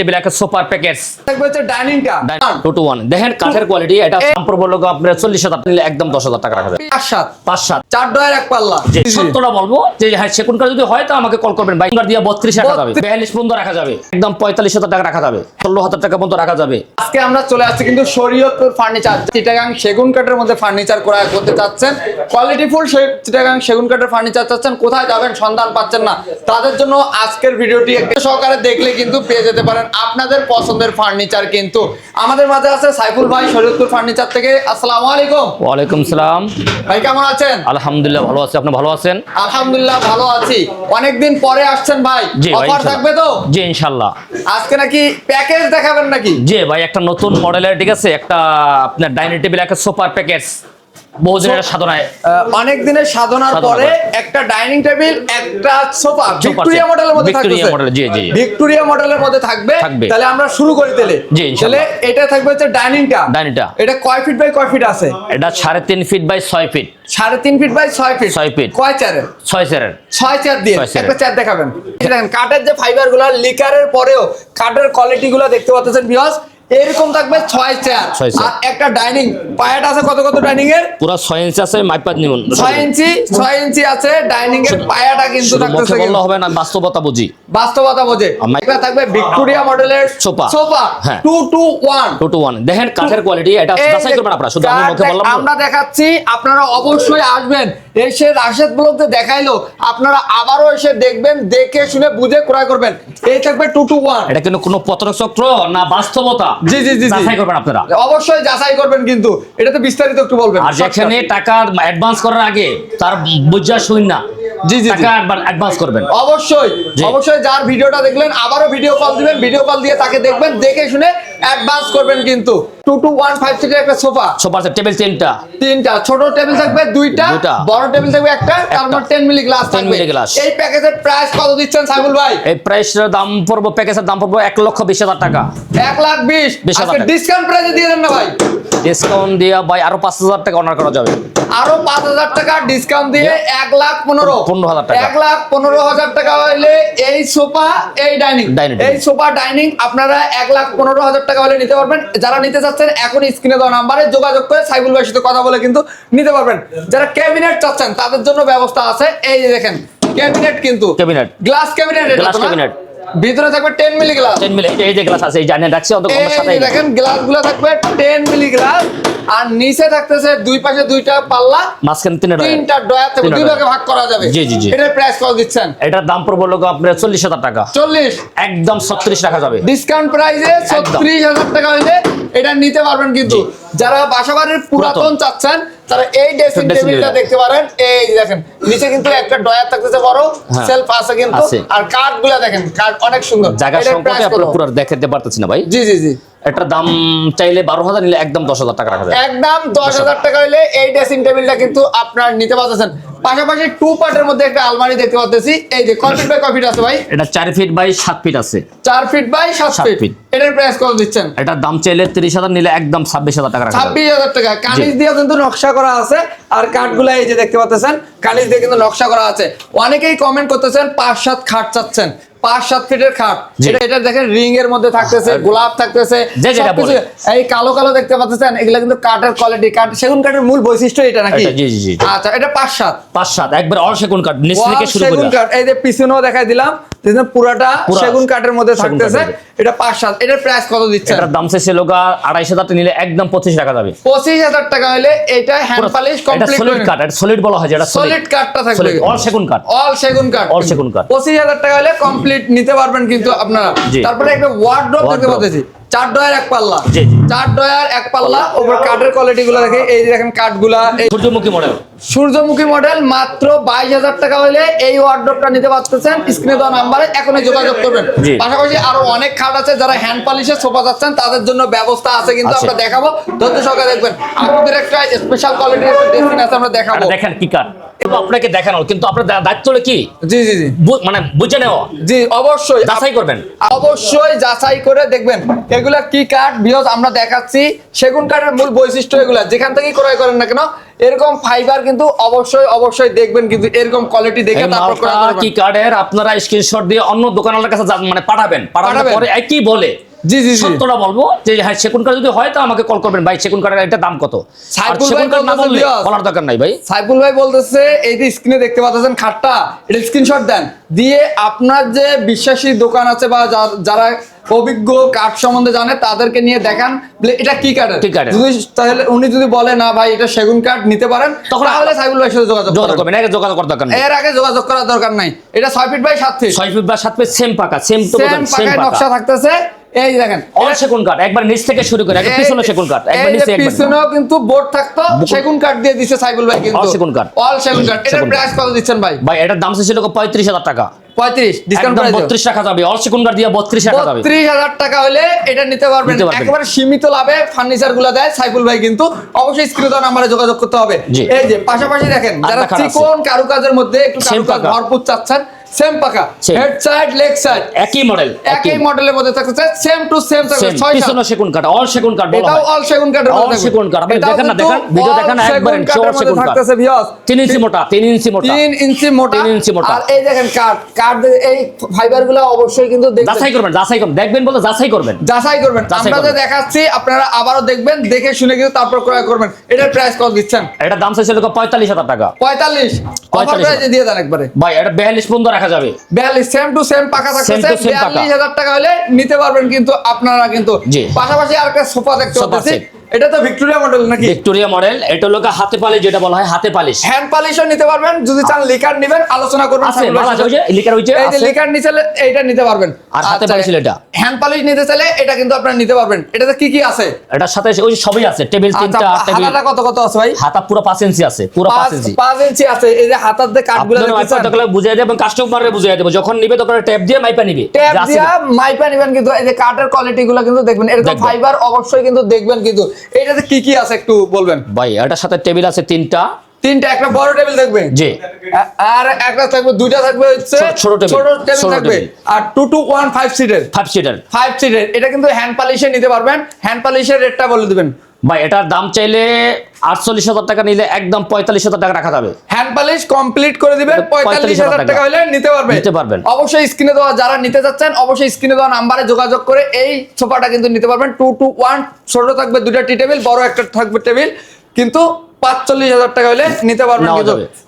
Table একটা package থাকবে হচ্ছে ডাইনিংটা টু। টু ওয়ান দেখেন কাঠের কোয়ালিটি এটা পড়বে লোক আপনার নিলে একদম টাকা রাখা চার ডয়ের এক পাল্লা। যে সত্যটা বলব যে হ্যাঁ কার যদি হয় তো আমাকে কল করবেন। বাইক দিয়ে বত্রিশ রাখা যাবে বিয়াল্লিশ পর্যন্ত রাখা যাবে। একদম টাকা রাখা যাবে। টাকা পর্যন্ত রাখা যাবে। আজকে আমরা চলে আসছি কিন্তু শরীয়তপুর ফার্নিচার চিটাগাং সেগুন কাঠের মধ্যে ফার্নিচার ক্রয় করতে চাচ্ছেন। কোয়ালিটি ফুল চিটাগাং সেগুন কাঠের ফার্নিচার চাচ্ছেন। কোথায় যাবেন সন্ধান পাচ্ছেন না। তাদের জন্য আজকের ভিডিওটি একটু সহকারে দেখলে কিন্তু পেয়ে যেতে পারেন। আপনাদের পছন্দের ফার্নিচার কিন্তু। আমাদের মাঝে আছে সাইফুল ভাই শরীয়তপুর ফার্নিচার থেকে। আসসালামু আলাইকুম। ওয়ালাইকুম সালাম। ভাই কেমন আছেন? আলহামদুলিল্লাহ ভালো আছি। আপনি ভালো আছেন? আলহামদুলিল্লাহ ভালো আছি। অনেকদিন পরে আসছেন ভাই। অফার থাকবে তো? জি ইনশাল্লাহ। আজকে নাকি প্যাকেজ দেখাবেন নাকি? জি ভাই একটা নতুন মডেলের ঠিক আছে? একটা আপনার ডাইনিং টেবিল একটা সুপার প্যাকেজ বহুদিনের সাধনায়। অনেক দিনের সাধনার সাধনার পরে পরে। একটা ডাইনিং টেবিল একটা সোফা ভিক্টোরিয়া মডেলের মধ্যে Victoria থাকবে model, জি, জি। ভিক্টোরিয়া মডেলের মধ্যে থাকবে। থাকবে। তাহলে আমরা শুরু করি তাহলে। জি, তাহলে এটা থাকবে হচ্ছে ডাইনিংটা। ডাইনিংটা। এটা কয় ফিট বাই কয় ফিট আছে? এটা সাড়ে তিন ফিট বাই ছয় ফিট। সাড়ে তিন ফিট বাই ছয় ফিট। কয় চারের? চার দিয়ে। একটা চার দেখাবেন। দেখেন কাঠের যে ফাইবারগুলো লিকারের পরেও কাঠের কোয়ালিটি গুলো দেখতে পাচ্ছেন বিয়স এরকম থাকবে ছয় চেয়ার। আর একটা ডাইনিং পায়াটা আছে কত কত ডাইনিং এর? পুরো ছয় ইঞ্চি আছে মাইপাত নিমন ছয় ইঞ্চি ছয় ইঞ্চি আছে ডাইনিং এর পায়াটা কিন্তু থাকতেছে বললে হবে না বাস্তবতা বুঝি। বাস্তবতা বোঝে। এটা থাকবে ভিক্টোরিয়া মডেলের সোফা। সোফা হ্যাঁ। Two two one two two one দেখেন কাঠের কোয়ালিটি এটা যাচাই করবেন আপনারা শুধু আমি মুখে বললাম আমরা দেখাচ্ছি আপনারা অবশ্যই আসবেন এসে রাশেদ ব্লগতে দেখাইলো আপনারা আবারও এসে দেখবেন দেখে শুনে বুঝে ক্রয় করবেন। এই থাকবে টু টু ওয়ান এটা কিন্তু কোনো পতন চক্র না বাস্তবতা। জি, জি, জি, জি। যাচাই করবেন আপনারা। অবশ্যই যাচাই করবেন কিন্তু এটাতে বিস্তারিত একটু বলবেন। আর যেখানে টাকা অ্যাডভান্স করার আগে তার বুঝা শুন না জি, জি, জি। টাকা অ্যাডভান্স করবেন। অবশ্যই অবশ্যই যার ভিডিওটা দেখলেন আবারও ভিডিও কল দিবেন ভিডিও কল দিয়ে তাকে দেখবেন দেখে শুনে অ্যাডভান্স করবেন কিন্তু। টু টু ওয়ান ফাইভ সিটের একটা সোফা সোফার টেবিল তিনটা। তিনটা। ছোট টেবিল থাকবে দুইটা। বড় টেবিল থাকবে একটা তারপর টেন মিলি গ্লাস 10 থাকবে। milli glass। এই প্যাকেজের প্রাইস কত দিচ্ছেন সাইবুল ভাই? এই প্রাইসের দাম পড়ব প্যাকেজের দাম পড়ব এক লক্ষ বিশ হাজার টাকা। এক লাখ বিশ। বিশ হাজার আজকে ডিসকাউন্ট প্রাইসে দিয়ে দেন না ভাই? ডিসকাউন্ট দিয়ে ভাই আরও পাঁচ হাজার টাকা অনার করা যাবে। আরও পাঁচ হাজার টাকা ডিসকাউন্ট দিয়ে এক লাখ পনেরো। পনেরো হাজার টাকা। এক লাখ পনেরো হাজার টাকা হইলে এই সোফা এই ডাইনিং এই সোফা ডাইনিং আপনারা এক লাখ পনেরো হাজার টাকা হলে নিতে পারবেন। যারা নিতে চাচ্ছেন এখন স্ক্রিনে দেওয়া নাম্বারে যোগাযোগ করে সাইবুল ভাইয়ের সাথে কথা বলে কিন্তু নিতে পারবেন। যারা ক্যাবিনেট চাচ্ছেন তাদের জন্য ব্যবস্থা আছে। এই যে দেখেন ক্যাবিনেট কিন্তু। Cabinet. Glass cabinet glass cabinet. ভিতরে থাকবে 10 মিলি গ্লাস 10 মিলি এই যে গ্লাস আছে এই জানেন রাখছি অত কমের সাথে দেখেন গ্লাসগুলো থাকবে 10 মিলি গ্লাস আর নিচে থাকতেছে দুই পাশে দুইটা পাল্লা মাঝখানে তিনটা তিনটা ডয়ার থেকে দুই ভাগে ভাগ করা যাবে। জি, জি, জি। এটার প্রাইস কত দিচ্ছেন। এটার দাম পড়ব লোক আপনার চল্লিশ হাজার টাকা। চল্লিশ। একদম ছত্রিশ রাখা যাবে। ডিসকাউন্ট প্রাইসে ছত্রিশ হাজার টাকা হইলে এটা নিতে পারবেন কিন্তু। যারা বাসাবাড়ির পুরাতন। চাচ্ছেন তারা এই ড্রেসিং টেবিলটা দেখতে পারেন। এই দেখেন নিচে কিন্তু একটা ডয়ার থাকতেছে বড় হ্যাঁ। সেলফ আছে কিন্তু। আর কাঠগুলা দেখেন কাঠ অনেক সুন্দর। এটার সংকটে price পুরো দেখাতে পারতেছি না ভাই। জি জি জি। এটার দাম চাইলে বারো হাজার নিলে একদম দশ হাজার টাকা রাখা একদম দশ হাজার টাকা হইলে এই ড্রেসিং টেবিলটা কিন্তু আপনার নিতে পারতেছেন। পাশাপাশি টু পার্টের মধ্যে একটা আলমারি দেখতে পাচ্ছি এই যে কয় ফিট বাই কয় ফিট আছে ভাই? এটা চার ফিট বাই সাত ফিট আছে। চার ফিট বাই সাত ফিট এটার প্রাইস কত দিচ্ছেন? এটার দাম চাইলে তিরিশ হাজার নিলে একদম ছাব্বিশ হাজার টাকা রাখা যাবে। ছাব্বিশ হাজার টাকা। কানিজ দিয়ে কিন্তু নকশা করা আছে। আর কাঠগুলা এই যে দেখতে পাচ্ছেন কানিজ দিয়ে কিন্তু নকশা করা আছে। অনেকেই কমেন্ট করতেছেন পাঁচ সাত খাট চাচ্ছেন। পাঁচ সাত ফিটের খাট। যেটা এটা এটা দেখেন রিং এর মধ্যে থাকতেছে গোলাপ থাকতেছে। এই কালো কালো দেখতে পাচ্ছেন এগুলা কিন্তু কাঠের কোয়ালিটি কাঠ সেগুন কাঠের মূল বৈশিষ্ট্য এটা নাকি। আচ্ছা এটা পাঁচ সাত। পাঁচ সাত একবার অল সেগুন কাঠ সেগুন কাঠ। এই যে পিছনেও দেখাই দিলাম দেখছেন পুরাটা সেগুন কাঠের মধ্যে থাকতেছে। এটা পাঁচ সাত এটার প্রাইস কত দিচ্ছেন? এটার দাম চাইছে লোকা আড়াইশ হাজার নিলে একদম পঁচিশ রাখা যাবে। পঁচিশ হাজার টাকা হলে এটা হ্যান্ড পালিশ কমপ্লিট সলিড কাঠ এটা সলিড বলা হয় যেটা সলিড কাঠটা থাকবে অল সেগুন কাঠ। অল সেগুন কাঠ। All সেগুন কাঠ। পঁচিশ হাজার টাকা হলে কমপ্লিট নিতে পারবেন কিন্তু আপনারা। তারপরে একটা ওয়ার্ড্রপ দেখতে পাচ্ছি চার ডয়ার এক পাল্লা। জি, জি। চার ডয়ার এক পাল্লা ওপর কাঠের কোয়ালিটি গুলো দেখে এই দেখেন কাঠগুলা সূর্যমুখী মডেল সূর্যমুখী মডেল মাত্র বাইশ হাজার টাকা হলে এই ওয়ার্ড্রপটা নিতে পারতেছেন স্ক্রিনে দেওয়া নাম্বারে এখনই যোগাযোগ করবেন। পাশাপাশি আরও অনেক খাট আছে যারা হ্যান্ড পলিশের সোফা যাচ্ছেন তাদের জন্য ব্যবস্থা আছে কিন্তু আমরা দেখাবো। ধৈর্য সহকারে দেখবেন। আপনাদের একটা স্পেশাল কোয়ালিটির একটা আছে আমরা দেখাবো। দেখেন কি কাঠ আপনাকে দেখানো কিন্তু আপনার দায়িত্ব হলো কি? জি জি জি। মানে বুঝে নেওয়া। জি অবশ্যই। যাচাই করবেন। অবশ্যই যাচাই করে দেখবেন। এগুলা কি কাঠ বিহজ আমরা দেখাচ্ছি সেগুন কাঠের মূল বৈশিষ্ট্য এগুলা। যেখান থেকে ক্রয় করেন না কেন এরকম ফাইবার কিন্তু অবশ্যই অবশ্যই দেখবেন কিন্তু এরকম কোয়ালিটি দেখে তারপর ক্রয় করবেন। কি কার্ডের আপনারা স্ক্রিনশট দিয়ে অন্য দোকানদারের কাছে মানে পাঠাবেন। পাঠানোর পাঠাবেন। পরে একই বলে। জি জি জি। সত্যটা বলব যে হ্যাঁ সেগুন কাঠ যদি হয় তো আমাকে কল করবেন। ভাই সেগুন কাঠের এটা দাম কত? আর সাইফুল কাঠ না বলতেছে বললে বলার দরকার নাই ভাই। সাইফুল ভাই বলতেছে এই যে স্ক্রিনে দেখতে পাচ্ছেন খাটটা এটা স্ক্রিনশট দেন। দিয়ে আপনার যে বিশ্বাসী দোকান আছে বা যারা অভিজ্ঞ কাঠ সম্বন্ধে জানে তাদেরকে নিয়ে দেখান। এটা কি কাঠের কি কাঠের? যদি তাহলে উনি যদি বলে না ভাই এটা সেগুন কাঠ নিতে পারেন তখন তাহলে সাইফুল ভাইয়ের সাথে যোগাযোগ করবেন। আগে যোগাযোগ করার দরকার নেই। এর আগে যোগাযোগ করার দরকার নাই। এটা ছয় ফিট বাই সাত ফিট ছয় ফিট বা সাত ফিট সেম পাকা সেম তো সেম পাকায় নকশা থাকতেছে। এই দেখেন। অল সেগুন কাঠ একবার নিচ থেকে শুরু করে একবার পিছনে সেগুন কাঠ একবার নিচে একবার পিছনেও কিন্তু বোর্ড থাকতো সেগুন কাঠ দিয়ে দিছে সাইফুল ভাই কিন্তু। All সেগুন কাঠ। অল সেগুন কাঠ। কাঠ। প্রাইস কত দিচ্ছেন ভাই? ভাই এটার দাম ছিল পঁয়ত্রিশ হাজার টাকা। পঁয়ত্রিশ ডিসকাউন্ট করে দিও। বত্রিশ টাকা যাবে অল সেগুন কাঠ দিয়ে বত্রিশ টাকা যাবে। বত্রিশ হাজার টাকা হলে এটা নিতে পারবেন। একেবারে সীমিত লাভে ফার্নিচারগুলো দেয় সাইফুল ভাই কিন্তু। অবশ্যই স্ক্রিনে দেওয়া নাম্বারে যোগাযোগ করতে হবে। এই যে পাশাপাশি দেখেন যারা চিকন কারুকাজের মধ্যে একটু কারুকাজ ভরপুর চাচ্ছেন সেম পাকা। হেড সাইড লেগ সাইড একই মডেল একই মডেলের মধ্যে থাকছে সেম টু সেম সেম ছয় পিছনে সেগুন কাঠ অল সেগুন কাঠ বলা এটাও অল সেগুন কাঠের All মধ্যে থাকবে। সেগুন কাঠ। আপনি দেখেন না, দেখেন, ভিডিও দেখেন না, একবারে মধ্যে সেগুন কাঠ। থাকতেছে ভিউয়ার্স তিন ইঞ্চি মোটা তিন ইঞ্চি মোটা। তিন ইঞ্চি মোটা। তিন ইঞ্চি মোটা। আর এই দেখেন কাঠ কাঠ এই ফাইবারগুলো অবশ্যই কিন্তু দেখবেন যাচাই করবেন যাচাই করবেন। দেখবেন বলে যাচাই করবেন। যাচাই করবেন। আমরা যে দেখাচ্ছি আপনারা আবারো দেখবেন দেখে শুনে কিন্তু তারপর ক্রয় করবেন। এটার প্রাইস কত দিচ্ছেন? এটা দাম চাইছিল পঁয়তাল্লিশ হাজার টাকা। পঁয়তাল্লিশ। অফার 45 প্রাইসে দিয়ে দেন একবারে। ভাই এটা বিয়াল্লিশ পর্যন্ত রাখা যাবে সেম টু সেম পাকা। বিয়াল্লিশ হাজার টাকা হলে নিতে পারবেন কিন্তু আপনারা কিন্তু পাশাপাশি আর একটা সোফা দেখতে পাচ্ছেন। এটা তো ভিক্টোরিয়া মডেল নাকি? ভিক্টোরিয়া মডেল এটা লোক হাতে পালিশ যেটা বলা হয় হাতে পালিশ। হ্যান্ড পালিশও নিতে পারবেন যদি চান লিকার নেবেন আলোচনা করবেন আছে, ভালো লিকার যে এই যে লিকার নিতে এইটা নিতে পারবেন। আর হাতে আচ্ছা, পালিশ এটা। হ্যান্ড পালিশ নিতে চাইলে এটা কিন্তু আপনারা নিতে পারবেন। এটাতে কি কি আছে? এটার সাথে ওই সবই আছে টেবিল আচ্ছা তিনটা টেবিল হাতাটা কত কত আছে ভাই? হাতা পুরো পাঁচ ইঞ্চি আছে পুরো পাঁচ পাঁচ ইঞ্চি পাঁচ ইঞ্চি আছে এই যে হাতার যে আপনার দেখতেছেন ওয়াইফাই বুঝিয়ে দেবে এবং কাস্টমারে বুঝিয়ে দেবে যখন নিবে তখন ট্যাপ দিয়ে মাইপা নিবে। ট্যাপ দিয়া মাইপা নেবেন কিন্তু এই যে কাঠের কোয়ালিটি গুলো কিন্তু দেখবেন। এরকম। ফাইবার অবশ্যই কিন্তু দেখবেন কিন্তু। এটাতে কি কি আছে একটু বলবেন? ভাই এটার সাথে টেবিল আছে তিনটা। তিনটা একটা বড় টেবিল থাকবে। জি। আর একটা থাকবে দুইটা থাকবে হচ্ছে ছোট- টেবিল ছোট টেবিল থাকবে। আর টু টু ওয়ান ফাইভ সিটের। Five seater. ফাইভ সিটের। এটা কিন্তু হ্যান্ড পলিশে নিতে পারবেন। হ্যান্ড পলিশের রেটটা বলে দিবেন। ভাই এটার দাম চাইলে আটচল্লিশ হাজার টাকা নিলে একদম পঁয়তাল্লিশ হাজার টাকা রাখা যাবে। হ্যান্ড পালিশ কমপ্লিট করে দিবেন পঁয়তাল্লিশ হাজার টাকা। হলে নিতে পারবেন। নিতে পারবেন। অবশ্যই স্ক্রিনে দেওয়া যারা নিতে যাচ্ছেন অবশ্যই স্ক্রিনে দেওয়া নাম্বারে যোগাযোগ করে এই সোফাটা কিন্তু নিতে পারবেন। টু টু ওয়ান ছোট থাকবে দুটা টি টেবিল বড় একটা থাকবে টেবিল। কিন্তু পাঁচচল্লিশ হাজার টাকা হলে নিতে পারবেন।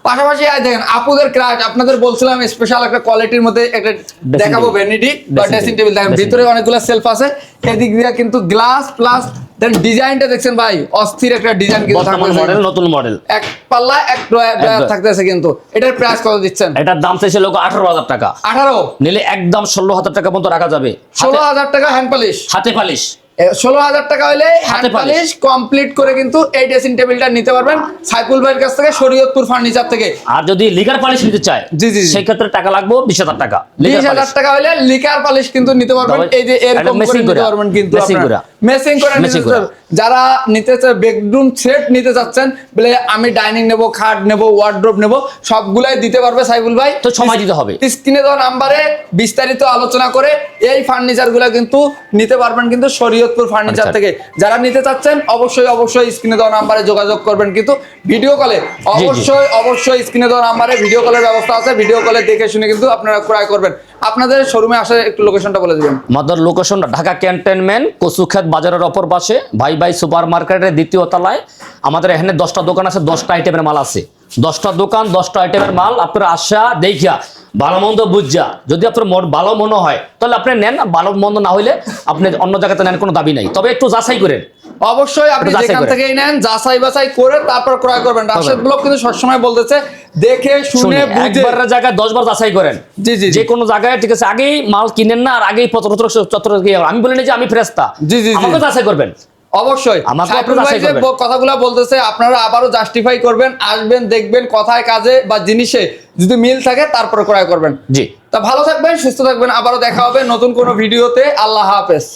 পাশাপাশি আজ দেখেন আপুদের ক্রাশ আপনাদের বলছিলাম স্পেশাল একটা কোয়ালিটির মধ্যে একটা দেখাবো ভ্যানিটি বা ড্রেসিং টেবিল দেখেন ভিতরে অনেকগুলো সেলফ আছে। এদিক দিয়ে কিন্তু গ্লাস প্লাস দেন ডিজাইনটা দেখছেন ভাই অস্থির একটা ডিজাইন কিন্তু থাকতেছে। মডেল নতুন মডেল এক পাল্লা এক। থাকতেছে কিন্তু। এটার প্রাইস কত দিচ্ছেন? এটার দাম চাইছে লোক আঠারো হাজার টাকা। আঠারো? নিলে একদম ষোলো হাজার টাকা পর্যন্ত রাখা যাবে। ষোলো হাতে- হাজার টাকা হ্যান্ড পালিশ হাতে পালিশ ষোলো হাজার টাকা হলে হ্যান্ড পালিশ। কমপ্লিট করে কিন্তু এই ড্রেসিং টেবিলটা নিতে পারবেন ভাইয়ের কাছ থেকে শরীয়তপুর ফার্নিচার থেকে। আর যদি লিগার পালিশ নিতে চায় জি, জি। সেই ক্ষেত্রে টাকা লাগবে বিশ হাজার টাকা। বিশ হাজার টাকা হলে লিকার পালিশ কিন্তু নিতে পারবেন। এই যে এরকম করে নিতে পারবেন কিন্তু। মেসিং করে যারা নিতে চায় বেডরুম সেট নিতে চাচ্ছেন বলে আমি ডাইনিং নেব খাট নেব ওয়ার্ড্রোব নেব সবগুলাই দিতে পারবে সাইফুল ভাই। তো সময় দিতে হবে। স্ক্রিনে দেওয়া নাম্বারে বিস্তারিত আলোচনা করে এই ফার্নিচারগুলা কিন্তু নিতে পারবেন কিন্তু শরীয়তপুর ফার্নিচার আচ্ছা। থেকে। যারা নিতে চাচ্ছেন অবশ্যই অবশ্যই স্ক্রিনে দেওয়া নাম্বারে যোগাযোগ করবেন কিন্তু ভিডিও কলে অবশ্যই অবশ্যই স্ক্রিনে দেওয়া নাম্বারে ভিডিও কলের ব্যবস্থা আছে। ভিডিও কলে দেখে শুনে কিন্তু আপনারা ক্রয় করবেন। আপনাদের শোরুমে আসার একটু লোকেশনটা বলে দিবেন। আমাদের লোকেশন ঢাকা ক্যান্টনমেন্ট কচুক্ষেত বাজারের অপর পাশে ভাই ভাই সুপার মার্কেটের দ্বিতীয় তলায় আমাদের এখানে দশটা দোকান আছে, দশটা আইটেমের মাল আছে। দশটা দোকান, দশটা আইটেমের মাল আপনার আসা দেখিয়া ভালো মন্দ বুঝা। যদি আপনার ভালো মনে হয়, তাহলে আপনি নেন, ভালো মন্দ না হইলে আপনি অন্য জায়গাতে নেন, কোনো দাবি নাই। তবে একটু যাচাই করেন। অবশ্যই আপনি যেখান। থেকেই নেন যাচাই বাছাই করে তারপর ক্রয় করবেন। রাশেদ ব্লক কিন্তু সবসময় বলতেছে দেখে শুনে একবারের জায়গায় দশ বার যাচাই করেন। জি, জি। যে কোনো জায়গায় ঠিক আছে আগেই মাল কিনেন না আর আগেই পত্র চত্র আমি বলি না যে আমি ফ্রেস্তা জি, জি, জি। আমাকে যাচাই করবেন। অবশ্যই। কথাগুলো বলতেছে আপনারা আবারও জাস্টিফাই করবেন আসবেন দেখবেন কথায় কাজে বা জিনিসে যদি মিল থাকে তারপরে ক্রয় করবেন। জি। তা ভালো থাকবেন সুস্থ থাকবেন আবারও দেখা হবে নতুন কোনো ভিডিওতে। আল্লাহ হাফেজ।